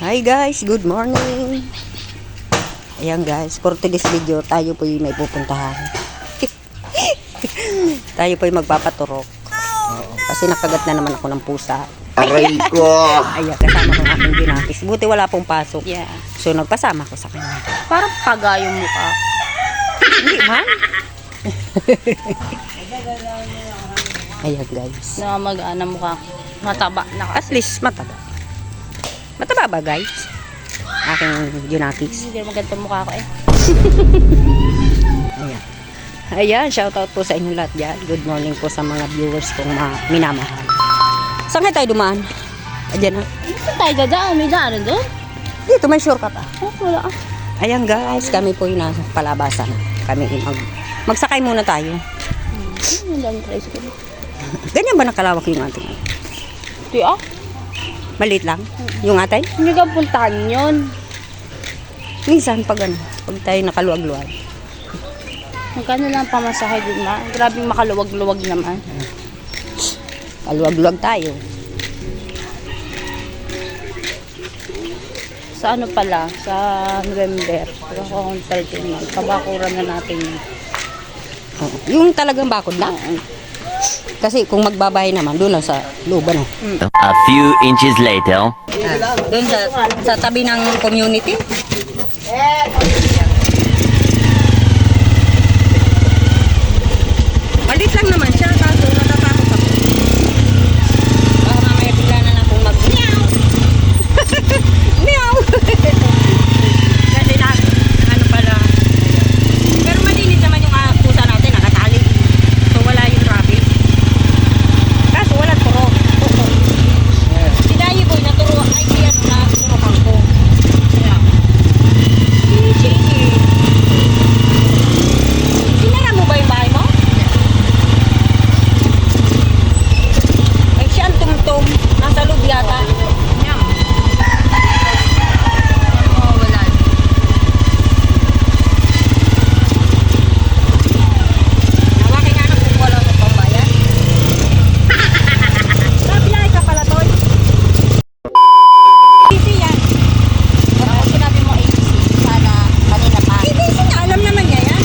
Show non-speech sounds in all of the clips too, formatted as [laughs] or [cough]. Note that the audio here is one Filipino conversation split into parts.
Hi guys, good morning. Ayan guys, for today's video, tayo po yung may pupuntahan. [laughs] tayo po yung magpapaturok. Oo, kasi nakagat na naman ako ng pusa. Aray ko! [laughs] Ayan, kasama ko aking binakis. Buti wala pong pasok. Yeah. So, nagpasama ko sa kanya. Parang paga yung mukha. Hindi man. [laughs] Ayan guys. Na mag-ana mukha. Mataba na At least mataba. Mataba ba guys? Aking binakis. Hindi maganda mukha ko eh. [laughs] Ayan. Ayan, shoutout po sa inyong lahat dyan. Good morning po sa mga viewers kong ma- minamahal. Saan kayo tayo dumaan? Ayan na. Saan tayo dadaan? May daan doon? Dito may shortcut ah. Oh, wala ah. Ayan guys, kami po yung nasa palabasan. Kami mag magsakay muna tayo. Hmm. Ganyan ba nakalawak yung ating? Di ah. Maliit lang? Yung atin? Hindi ka puntahan yun. Minsan pag ano, pag tayo nakaluwag-luwag. Magkano lang pamasahe din ma? Grabing makaluwag-luwag naman. Kaluwag-luwag tayo. Sa ano pala? Sa November. Pagkakakonsultin man. Kabakuran na natin yun. Yung talagang bakod lang. Oo. Kasi kung magbabahay naman, doon lang sa loob ano. A few inches later. Ah, doon sa, sa tabi ng community. Malit lang naman siya, kaso natatakot ako. Baka mamaya bigla na lang akong mag meow. meow. Kasi na, ano pala. Pero malinis naman yung ah, pusa natin, nakatali. So wala yung rabbit. Kaso wala turo. Si Dayi Boy naturo, ay siya na turukan ko. Kaya, si Chiki. Sinara mo ba yung bahay mo? Ay siya ang tumtum. Nasa loob yata. Oh, wala. Hawakin nga ng kung wala sa pambayan. Sabi lang ka pala, Toy. Easy yan. Ako sinabi mo ABC. Sana kanina pa. ABC niya, alam naman niya yan.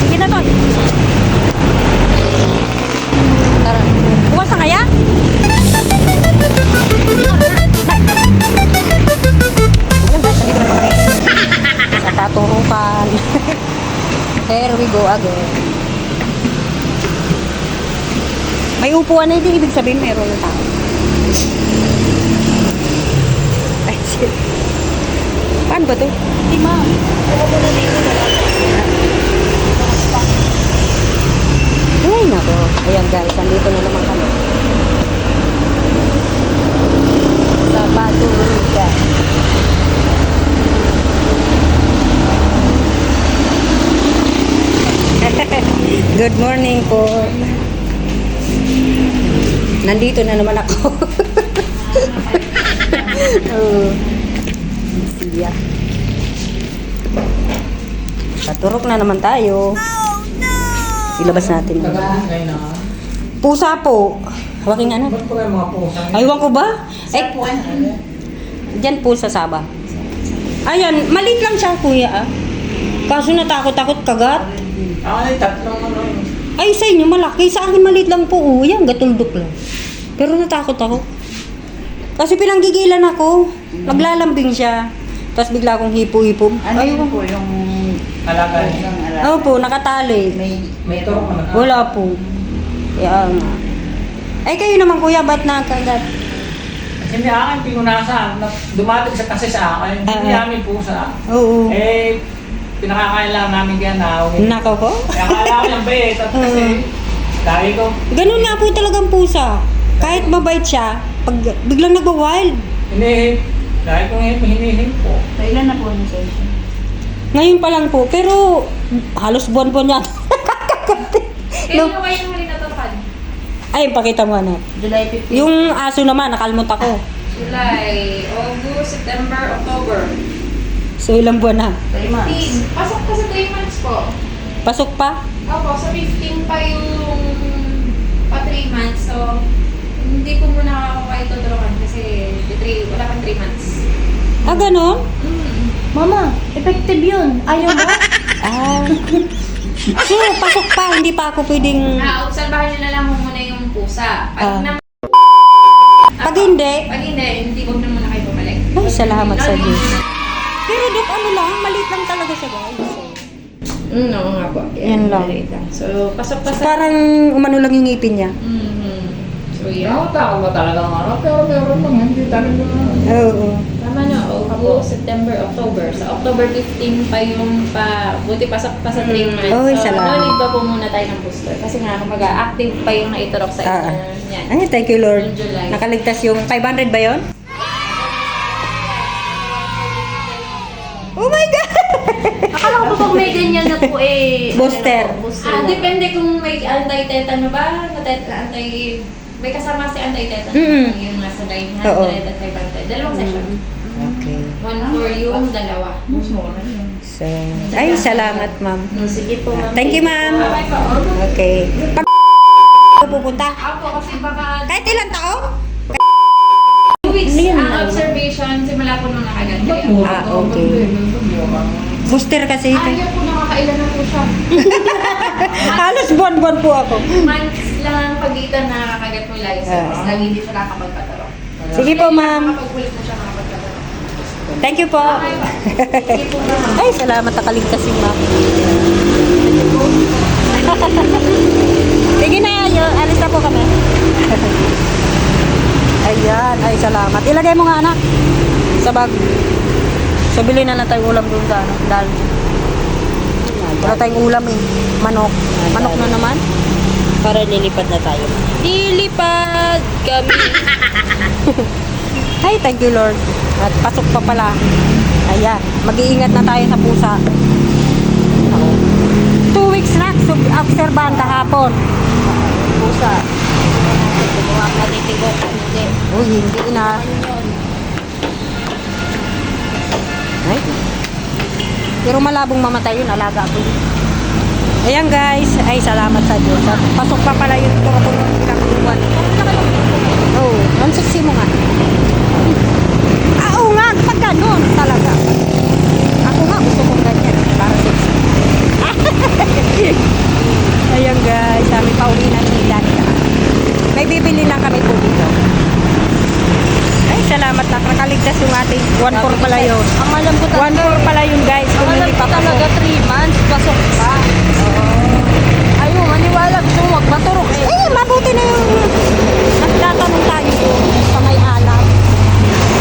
Sige na, Toy. Tara. Bukas na kaya? Ayan, guys, sa libre pa kami. Sa katurukan. Here we go again. May upuan na hindi ibig sabihin mayroon na tao. Ay, shit. Paano ba to? Hindi ma'am. Ay, nako. Ayan guys, andito na naman kami. Sa Baturuga. [laughs] Good morning po. Nandito na naman ako. [laughs] oh. Siya. Paturok na naman tayo. Ilabas natin. Pusa po. Hawakin nga na. Aywan ko ba? Eh, Diyan po sa Saba. Ayan, maliit lang siya, kuya. Ah. Kaso natakot-takot kagat. Ay, tatlong ano. Ay, sa inyo malaki. Sa akin maliit lang po. Oh, yan, gatuldok lang. Pero natakot ako. Kasi pinanggigilan ako. Naglalambing siya. Tapos bigla akong hipo-hipo. Ano Ay, yun po yung Alaga. Oo po, nakatali. May, May. Wala po. Nga. Ay, kayo naman kuya, ba't nakagat? Kasi may akin pinunasan. na- Dumating sa kasi sa akin. Hindi Ah. namin pusa. Oo. Eh, pinakakain lang namin kaya na. Nako ko. Kaya kala ko yung bait. At kasi, dahil ko, Ganun nga po talagang pusa. Kahit mabait siya, pag biglang nagwa-wild. hinihip. Dahil kong hinihip po. Kailan na po yung session? Ngayon pa lang po, pero halos buwan-buwan yan. [laughs] Kailan mo kayo huli natupad? Ay, pakita mo anak. July 15. Yung aso naman, nakalmot ako. July, August, September, October. So, ilang buwan na? 15. Pasok pa sa 3 months po. Pasok pa? Opo, sa 15 pa yung pa 3 months. So, hindi ko muna ako kayo tuturukan kasi three, wala pang 3 months. Ah, ganon? Mm. Mama, effective yun. Ayaw mo? Ah. [laughs] So, pasok pa. Hindi pa ako pwedeng... Ah, obserbahan nyo na lang muna yung pusa. Pag, Ah. na, Pag hindi, pag hindi, hindi huwag na muna kayo bumalik. Ay, salamat sa Diyos. Pero Dok, ano lang, maliit lang talaga siya guys. Mm, oo nga po. Yan lang. maliit So, pasok pa sa... Parang umano lang yung ngipin niya. Mhm. So, yeah. Nakakatawa ba talagang ano? Pero meron lang, hindi talaga. Oo. Tama na, August, September, October. Sa October 15 pa yung pa, buti pasok pa sa 3 months. Oy, so, salamat. no need pa po muna tayo ng booster. Kasi nga, kumbaga, active pa yung naiturok sa Ah, inyo. Yan. Ay, thank you Lord. Yung July. Nakaligtas yung 500 ba yon? Oh my God! Akala ko pag may ganyan na po eh. Booster. ano, Booster. Ah, depende kung may anti-tetano ba, Natet- anti may kasama si anti-tetano. Mm-mm. Yung nasa 900 Oo. at 500. Dalawang session. Okay. One for yung dalawa. So, ay, salamat ma'am. Sige po, ma'am. Thank you ma'am. Okay [laughs] pa. Okay. Pag pupunta, Ako, kasi baka kahit ilang taon? two weeks ang observation, simula po nung nakagat kayo. Ah, okay. Booster kasi ito. Ayaw po nakakailan na po siya. [laughs] Halos buwan-buwan po ako. Months lang ang pagitan na nakakagat mo lagi sa Ah. Lagi hindi siya nakakapagpataro. Sige po ma'am. Kapag-ulit mo siya nakakapagpataro. Thank you po. Sige po ma'am. Ay, salamat nakaligtas yung ma'am. Sige na, yun. alis na po kami. [laughs] Ayan, ay salamat. Ilagay mo nga anak sa bag. So, bili na lang tayong ulam doon sa ano, dahil wala tayong ulam eh. Manok. Manok na naman. Para lilipad na tayo. Lilipad kami. [laughs] Ay, thank you Lord. At pasok pa pala. Ayan, mag-iingat na tayo sa pusa. Ako. Two weeks na, sub- obserbahan kahapon. Pusa. Gumawa ka nitigo. Hindi. Uy, hindi na. Pero malabong mamatay yun, alaga ko yun. Ayan guys, ay salamat sa Diyos. Pasok pa pala yung turo ng ilang buwan. Oo, oh, ang sexy mo nga. Ah, oo nga, pag ganun talaga. Ako nga, gusto kong ganyan. Para sexy. Ayan guys, kami pauwi na si Danica. May bibili lang kami po dito. Ay, salamat na. Nakaligtas yung ating 1-4 pala yun. Ang alam ko 1-4 pala yun guys. Ang Kung alam hindi ko pa pasok. talaga 3 months. Pasok pa. Ayaw, maniwala. Gusto mo magpaturok eh. Eh, mabuti na yung nagtatanong tayo doon sa may alam.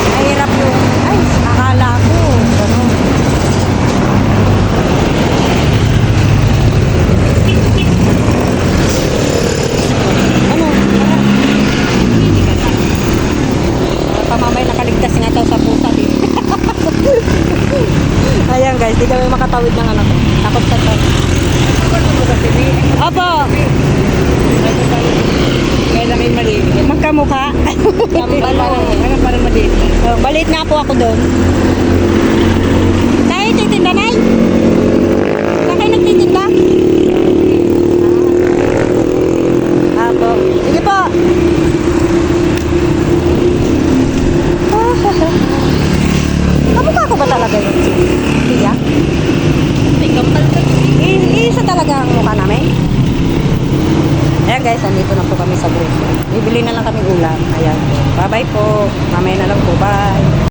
Mahirap yung, ay, akala ko. Ganun. Ano? Pamamay nakaligtas nga daw sa pusa din. Ayan guys, di kami makatawid ng ano. Takot sa to. Apo, Kaya lang yung mali. magkamukha. Ano, ano para mali? Oh, balit nga po ako doon. Tayo, titinda, Nay? Saan kayo nagtitinda? Ah, po. Sige po.